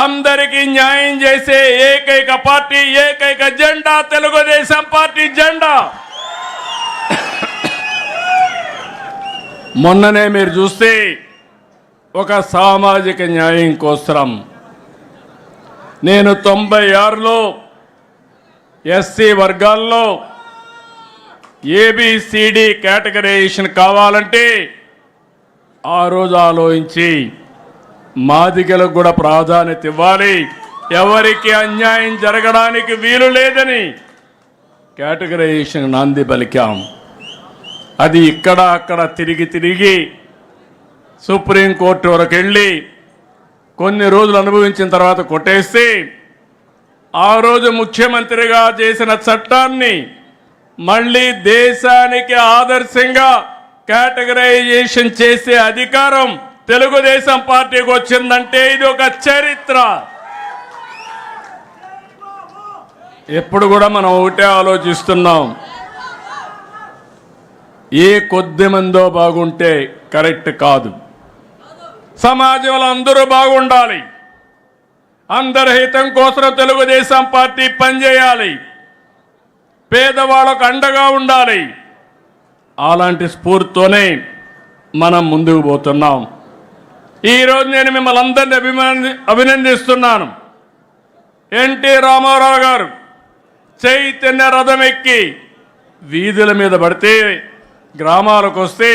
అందరికీ న్యాయం చేసే ఏకైక పార్టీ ఏకైక జెండా తెలుగుదేశం పార్టీ జెండా. మొన్ననే మీరు చూస్తే ఒక సామాజిక న్యాయం కోసం నేను తొంభై ఆరులో ఎస్సీ వర్గాల్లో ఏబిసిడి కేటగరైజేషన్ కావాలంటే ఆ రోజు ఆలోచించి మాదిగలకు కూడా ప్రాధాన్యత ఇవ్వాలి. ఎవరికి అన్యాయం జరగడానికి వీలు లేదని కేటగరైజేషన్ నాంది పలికాం. అది ఇక్కడ అక్కడ తిరిగి తిరిగి సుప్రీంకోర్టు వరకు వెళ్ళి కొన్ని రోజులు అనుభవించిన తర్వాత కొట్టేస్తే ఆ రోజు ముఖ్యమంత్రిగా చేసిన చట్టాన్ని మళ్ళీ దేశానికి ఆదర్శంగా కేటగరైజేషన్ చేసే అధికారం తెలుగుదేశం పార్టీకి వచ్చిందంటే ఇది ఒక చరిత్ర. ఎప్పుడు కూడా మనం ఒకటే ఆలోచిస్తున్నాం. ఏ కొద్ది మందో బాగుంటే కరెక్ట్ కాదు. సమాజంలో అందరూ బాగుండాలి. అందరి హితం కోసం తెలుగుదేశం పార్టీ పనిచేయాలి. పేదవాళ్ళకు అండగా ఉండాలి. అలాంటి స్ఫూర్తితోనే మనం ముందుకు పోతున్నాం. ఈరోజు నేను మిమ్మల్ని అందరినీ అభిమాని అభినందిస్తున్నాను. ఎన్టీ రామారావు గారు చైతన్య రథం ఎక్కి వీధుల మీద పడితే గ్రామాలకు వస్తే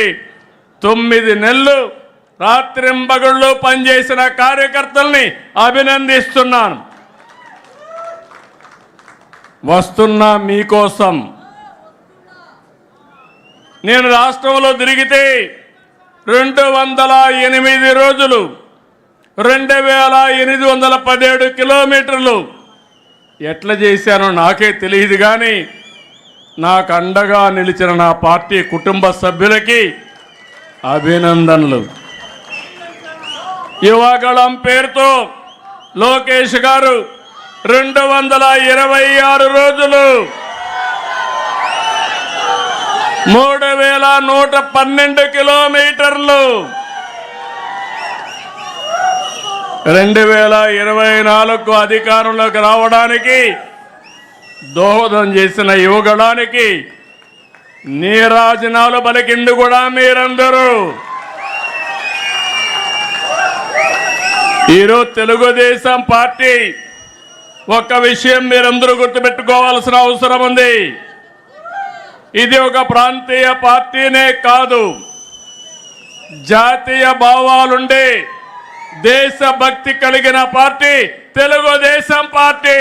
తొమ్మిది నెలలు రాత్రింబగళ్ళు పనిచేసిన కార్యకర్తల్ని అభినందిస్తున్నాను. వస్తున్నా మీకోసం. నేను రాష్ట్రంలో తిరిగితే రెండు వందల ఎనిమిది రోజులు రెండు వేల ఎనిమిది వందల పదిహేడు కిలోమీటర్లు. ఎట్లా చేశానో నాకే తెలియదు కానీ నాకు అండగా నిలిచిన నా పార్టీ కుటుంబ సభ్యులకి అభినందనలు. యువగళం పేరుతో లోకేష్ గారు రెండు వందల ఇరవై ఆరు రోజులు మూడు వేల నూట పన్నెండు కిలోమీటర్లు. రెండు వేల ఇరవై నాలుగు అధికారంలోకి రావడానికి దోహదం చేసిన యువగడానికి నీరాజనాలు పలికింది కూడా మీరందరూ. ఈరోజు తెలుగుదేశం పార్టీ ఒక్క విషయం మీరందరూ గుర్తుపెట్టుకోవాల్సిన అవసరం ఉంది. ఇది ఒక ప్రాంతీయ పార్టీనే కాదు. జాతీయ భావాలుండే దేశభక్తి కలిగిన పార్టీ తెలుగుదేశం పార్టీ.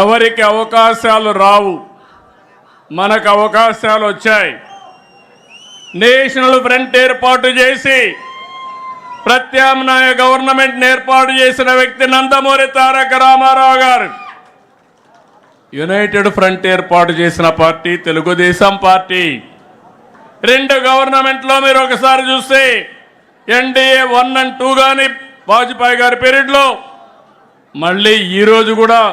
ఎవరికి అవకాశాలు రావు మనకు అవకాశాలు వచ్చాయి. నేషనల్ ఫ్రంట్ ఏర్పాటు చేసి ప్రత్యామ్నాయ గవర్నమెంట్ ఏర్పాటు చేసిన వ్యక్తి నందమూరి తారక రామారావు గారు. యునైటెడ్ ఫ్రంట్ ఏర్పాటు చేసిన పార్టీ తెలుగుదేశం పార్టీ. రెండు గవర్నమెంట్లో మీరు ఒకసారి చూస్తే ఎన్డీఏ వన్ అండ్ టూ కానీ వాజ్పేయి గారి పీరియడ్లో మళ్ళీ ఈరోజు కూడా